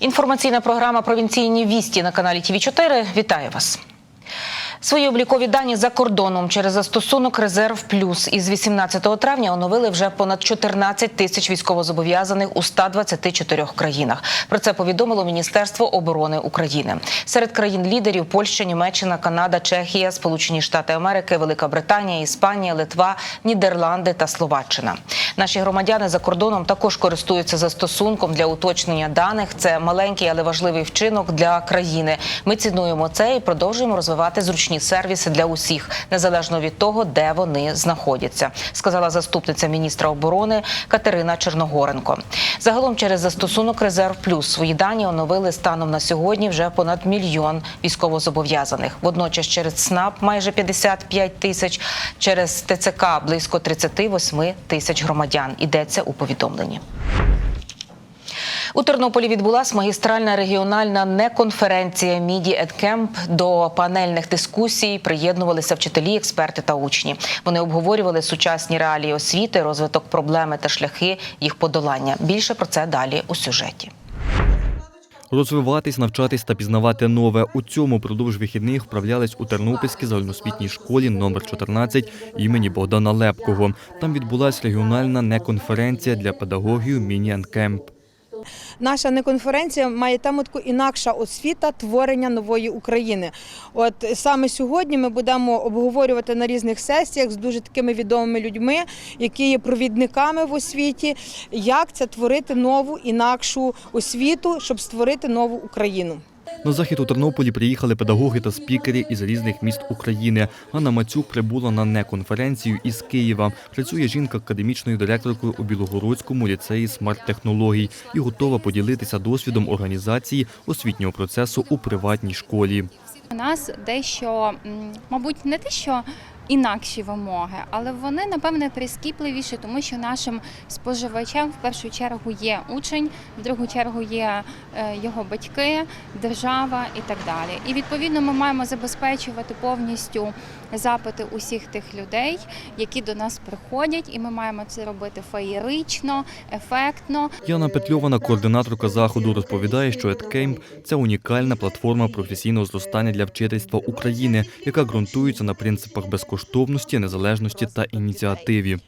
Інформаційна програма Провінційні вісті на каналі ТВ 4 Вітаю вас. Свої облікові дані за кордоном через застосунок Резерв Плюс із 18 травня оновили вже понад 14 тисяч військовозобов'язаних у 124 країнах. Про це повідомило Міністерство оборони України. Серед країн-лідерів Польща, Німеччина, Канада, Чехія, Сполучені Штати Америки, Велика Британія, Іспанія, Литва, Нідерланди та Словаччина. Наші громадяни за кордоном також користуються застосунком для уточнення даних. Це маленький, але важливий вчинок для країни. Ми цінуємо це і продовжуємо розвивати зручні сервіси для усіх, незалежно від того, де вони знаходяться, сказала заступниця міністра оборони Катерина Черногоренко. Загалом через застосунок Резерв Плюс свої дані оновили станом на сьогодні вже понад мільйон військовозобов'язаних. Водночас через СНАП майже 55 тисяч, через ТЦК близько 38 тисяч громадян. Йдеться у повідомленні. У Тернополі відбулася магістральна регіональна неконференція Міді Едкемп. До панельних дискусій приєднувалися вчителі, експерти та учні. Вони обговорювали сучасні реалії освіти, розвиток проблеми та шляхи їх подолання. Більше про це далі у сюжеті. Розвиватись, навчатись та пізнавати нове. У цьому продовж вихідних вправлялись у Тернопільській загальноосвітній школі номер 14 імені Богдана Лепкого. Там відбулася регіональна неконференція для педагогів Міні-Енкемп. Наша неконференція має тему таку інакша освіта творення нової України. От саме сьогодні ми будемо обговорювати на різних сесіях з дуже такими відомими людьми, які є провідниками в освіті, як це творити нову інакшу освіту, щоб створити нову Україну. На захід у Тернополі приїхали педагоги та спікери із різних міст України. Анна Мацюк прибула на неконференцію із Києва. Працює жінка академічною директоркою у Білогородському ліцеї смарт-технологій і готова поділитися досвідом організації освітнього процесу у приватній школі. У нас дещо, мабуть, не те, що інакші вимоги, але вони напевне прискіпливіші, тому що нашим споживачем в першу чергу є учень, в другу чергу є е, його батьки, держава і так далі. І відповідно ми маємо забезпечувати повністю запити усіх тих людей, які до нас приходять, і ми маємо це робити феєрично, ефектно. Яна Петльована, координаторка заходу, розповідає, що EdCamp – це унікальна платформа професійного зростання для вчительства України, яка ґрунтується на принципах безкоштовності, незалежності та ініціативі.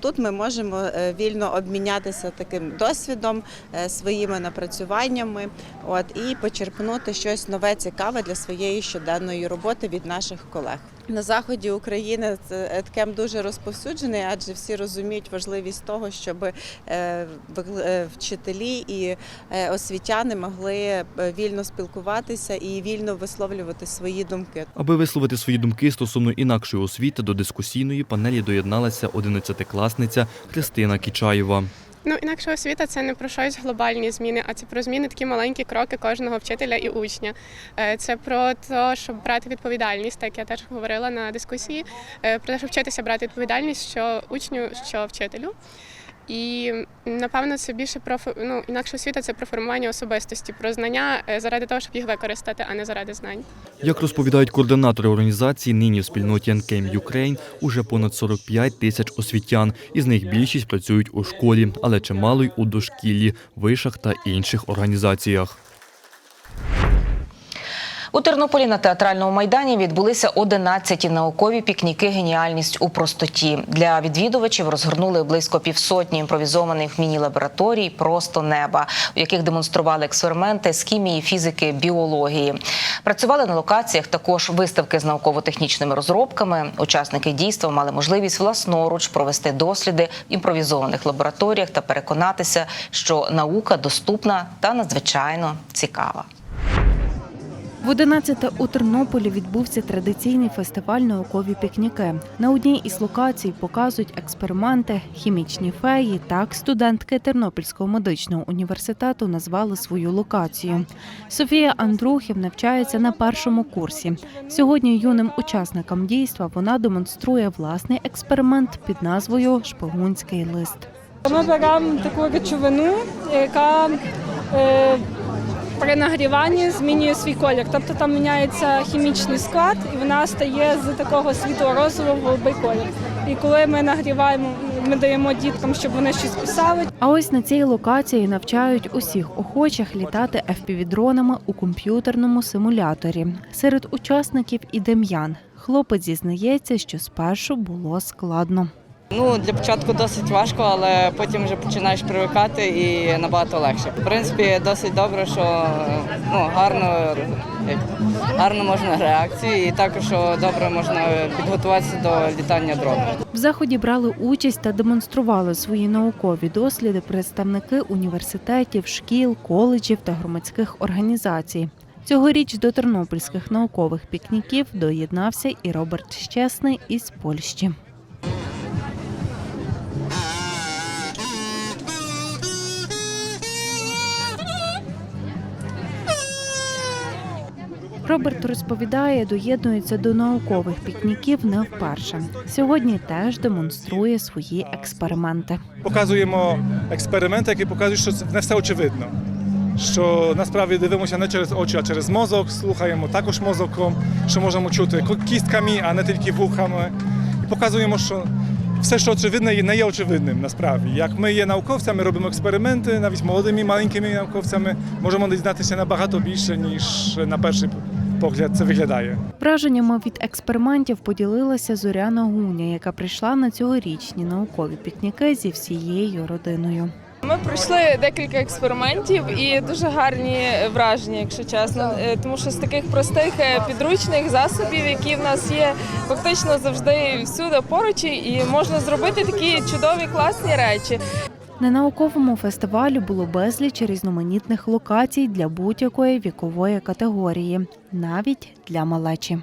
Тут ми можемо е, вільно обмінятися таким досвідом, е, своїми напрацюваннями, от і почерпнути щось нове, цікаве для своєї щоденної роботи від наших колег. На заході України еткем дуже розповсюджений, адже всі розуміють важливість того, щоб е, е, вчителі і е, освітяни могли вільно спілкуватися і вільно висловлювати свої думки. Аби висловити свої думки стосовно інакшої освіти, до дискусійної панелі доєдналася 11-класниця Христина Кічаєва. Ну, інакша освіта це не про щось глобальні зміни, а це про зміни такі маленькі кроки кожного вчителя і учня. Е, Це про те, щоб брати відповідальність, так я теж говорила на дискусії, е, про те, щоб вчитися брати відповідальність, що учню, що вчителю. І напевно це більше про ну, інакше освіта це про формування особистості, про знання е, заради того, щоб їх використати, а не заради знань. Як розповідають координатори організації, нині в спільноті NKM Ukraine уже понад 45 тисяч освітян. Із них більшість працюють у школі, але чимало й у дошкіллі, вишах та інших організаціях. У Тернополі на театральному майдані відбулися 11 наукові пікніки Геніальність у простоті. Для відвідувачів розгорнули близько півсотні імпровізованих міні-лабораторій просто неба, у яких демонстрували експерименти з хімії, фізики, біології. Працювали на локаціях також виставки з науково-технічними розробками. Учасники дійства мали можливість власноруч провести досліди в імпровізованих лабораторіях та переконатися, що наука доступна та надзвичайно цікава. В 11 у Тернополі відбувся традиційний фестиваль наукові пікніки. На одній із локацій показують експерименти, хімічні феї. Так студентки Тернопільського медичного університету назвали свою локацію. Софія Андрухів навчається на першому курсі. Сьогодні юним учасникам дійства вона демонструє власний експеримент під назвою Шпигунський лист. Ми беремо таку речовину, яка е, при нагріванні змінює свій колір. Тобто там міняється хімічний склад, і вона стає з такого світло-розового голубий колір. І коли ми нагріваємо, ми даємо діткам, щоб вони щось писали. А ось на цій локації навчають усіх охочих літати FPV-дронами у комп'ютерному симуляторі. Серед учасників і Дем'ян. Хлопець зізнається, що спершу було складно. Ну, для початку досить важко, але потім вже починаєш привикати і набагато легше. В принципі, досить добре, що ну, гарно, як, гарно можна реакцію, і також що добре можна підготуватися до літання дрону. В заході брали участь та демонстрували свої наукові досліди представники університетів, шкіл, коледжів та громадських організацій. Цьогоріч до тернопільських наукових пікніків доєднався і Роберт Щесний із Польщі. Роберт розповідає, доєднується до наукових пікніків не вперше. Сьогодні теж демонструє свої експерименти. Показуємо експерименти, які показують, що не все очевидно. Що насправді дивимося не через очі, а через мозок, слухаємо також мозоком, що можемо чути кістками, а не тільки вухами. І показуємо, що все, що очевидне, не є очевидним насправді. Як ми є науковцями, робимо експерименти, навіть молодими маленькими науковцями, можемо дізнатися набагато більше, ніж на перший погляд це виглядає. Враженнями від експериментів поділилася Зоряна Гуня, яка прийшла на цьогорічні наукові пікніки зі всією родиною. Ми пройшли декілька експериментів і дуже гарні враження, якщо чесно. Е, Тому що з таких простих е, підручних засобів, які в нас є, фактично завжди всюди поруч, і можна зробити такі чудові класні речі. На науковому фестивалі було безліч різноманітних локацій для будь-якої вікової категорії, навіть для малечі.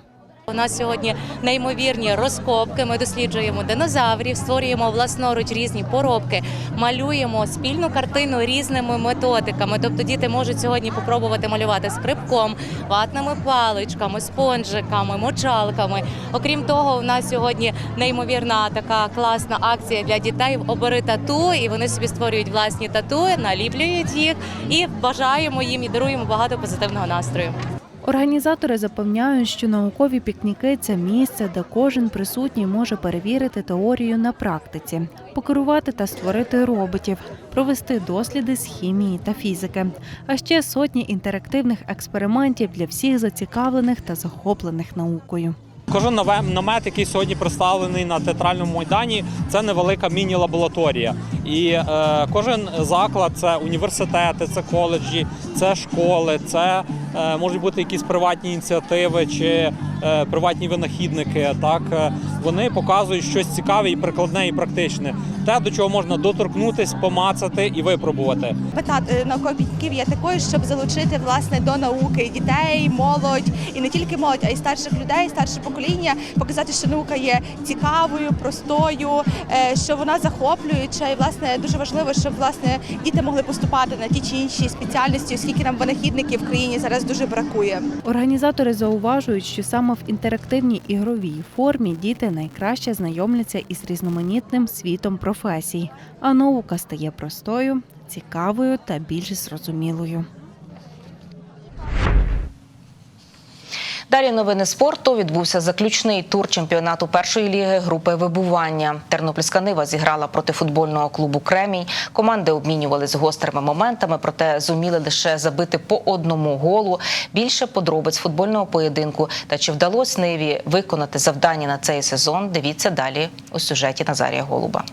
У нас сьогодні неймовірні розкопки. Ми досліджуємо динозаврів, створюємо власноруч різні поробки, малюємо спільну картину різними методиками. Тобто діти можуть сьогодні попробувати малювати скрипком, ватними паличками, спонжиками, мочалками. Окрім того, у нас сьогодні неймовірна така класна акція для дітей. Обери тату, і вони собі створюють власні тату, наліплюють їх і бажаємо їм і даруємо багато позитивного настрою. Організатори запевняють, що наукові пікніки це місце, де кожен присутній може перевірити теорію на практиці, покерувати та створити роботів, провести досліди з хімії та фізики, а ще сотні інтерактивних експериментів для всіх зацікавлених та захоплених наукою. Кожен намет, який сьогодні представлений на театральному майдані, це невелика міні-лабораторія. І е, кожен заклад це університети, це коледжі, це школи, це е, можуть бути якісь приватні ініціативи чи е, приватні винахідники. Так Е, вони показують щось цікаве і прикладне, і практичне. Те, до чого можна доторкнутись, помацати і випробувати. Мета е, наукових є такою, щоб залучити власне до науки дітей, молодь і не тільки молодь, а й старших людей, старше покоління, показати, що наука є цікавою, простою, е, що вона захоплююча, і власне дуже важливо, щоб власне діти могли поступати на ті чи інші спеціальності, оскільки нам винахідників в країні зараз дуже бракує. Організатори зауважують, що саме в інтерактивній ігровій формі діти найкраще знайомляться із різноманітним світом професій, а наука стає простою, цікавою та більш зрозумілою. Далі новини спорту відбувся заключний тур чемпіонату першої ліги групи вибування. Тернопільська нива зіграла проти футбольного клубу Кремінь. Команди обмінювались гострими моментами, проте зуміли лише забити по одному голу. Більше подробиць футбольного поєдинку та чи вдалося ниві виконати завдання на цей сезон. Дивіться далі у сюжеті Назарія Голуба.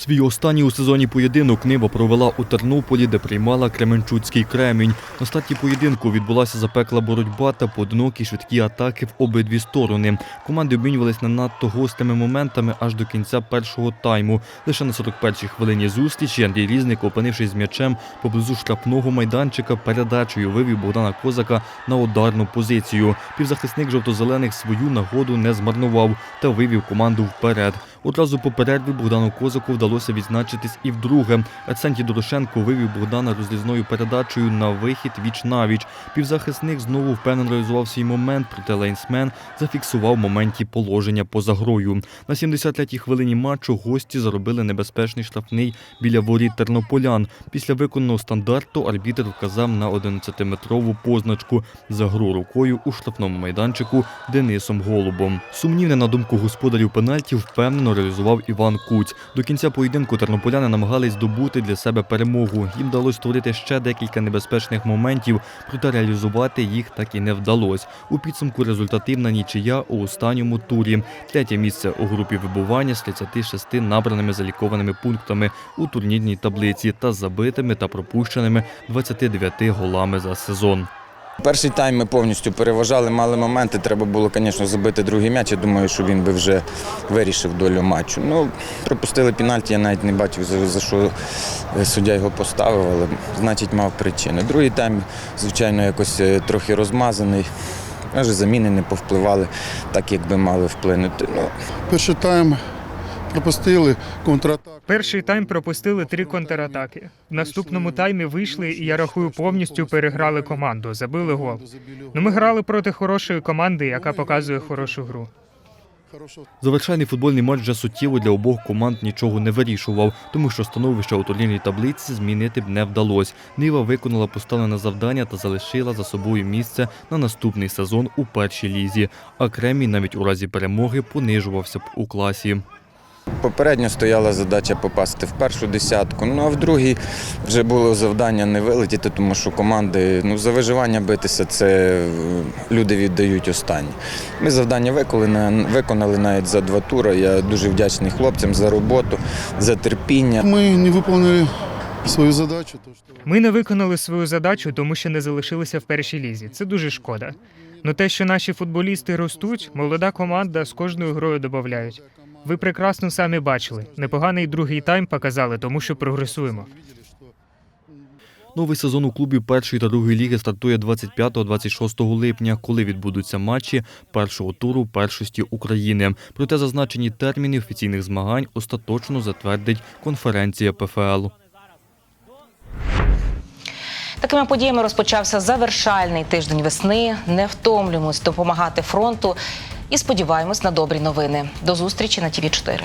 Свій останній у сезоні поєдинок Нива провела у Тернополі, де приймала Кременчуцький кремінь. На старті поєдинку відбулася запекла боротьба та поодинокі швидкі атаки в обидві сторони. Команди обмінювались не надто гострими моментами аж до кінця першого тайму. Лише на 41-й хвилині зустрічі Андрій Різник, опинившись з м'ячем поблизу штрафного майданчика, передачею вивів Богдана Козака на ударну позицію. Півзахисник жовто-зелених свою нагоду не змарнував та вивів команду вперед. Одразу по Богдану Козаку вдалося відзначитись і вдруге. Арсентій Дорошенко вивів Богдана розрізною передачею на вихід віч навіч. Півзахисник знову впевнено реалізував свій момент, проте лейнсмен зафіксував моменті положення поза грою. На 73-й хвилині матчу гості заробили небезпечний штрафний біля воріт тернополян. Після виконаного стандарту арбітр вказав на 11-метрову позначку за гру рукою у штрафному майданчику Денисом Голубом. Сумнівне, на думку господарів пенальтів, впевнено реалізував Іван Куць. До кінця поєдинку тернополяни намагались здобути для себе перемогу. Їм вдалося створити ще декілька небезпечних моментів, проте реалізувати їх так і не вдалося. У підсумку результативна нічия у останньому турі. Третє місце у групі вибування з 36 набраними залікованими пунктами у турнірній таблиці та забитими та пропущеними 29 голами за сезон. Перший тайм ми повністю переважали, мали моменти. Треба було, звісно, забити другий м'яч. Я думаю, що він би вже вирішив долю матчу. Ну, пропустили пенальті, я навіть не бачив, за, що е, суддя його поставив, але значить мав причини. Другий тайм, звичайно, якось е, трохи розмазаний. Може, заміни не повпливали так, як би мали вплинути. Ну, Перший тайм пропустили контратаку. Перший тайм пропустили три контратаки. В наступному таймі вийшли і я рахую повністю переграли команду, забили гол. Ну ми грали проти хорошої команди, яка показує хорошу гру. Завершальний футбольний матч вже суттєво для обох команд нічого не вирішував, тому що становище у турнірній таблиці змінити б не вдалося. Нива виконала поставлене завдання та залишила за собою місце на наступний сезон у першій лізі. А Кремій навіть у разі перемоги понижувався б у класі. Попередньо стояла задача попасти в першу десятку, ну а в другій вже було завдання не вилетіти, тому що команди ну, за виживання битися це е, люди віддають останні. Ми завдання виконали, виконали навіть за два тури. Я дуже вдячний хлопцям за роботу, за терпіння. Ми не виконали свою задачу. То, що... Ми не виконали свою задачу, тому що не залишилися в першій лізі. Це дуже шкода. Ну те, що наші футболісти ростуть, молода команда з кожною грою додають. Ви прекрасно самі бачили. Непоганий другий тайм показали, тому що прогресуємо. Новий сезон у клубі першої та другої ліги стартує 25-26 липня, коли відбудуться матчі першого туру першості України. Проте зазначені терміни офіційних змагань остаточно затвердить конференція ПФЛ. Такими подіями розпочався завершальний тиждень весни. Не втомлюємось допомагати фронту і сподіваємось на добрі новини. До зустрічі на ТІВІ 4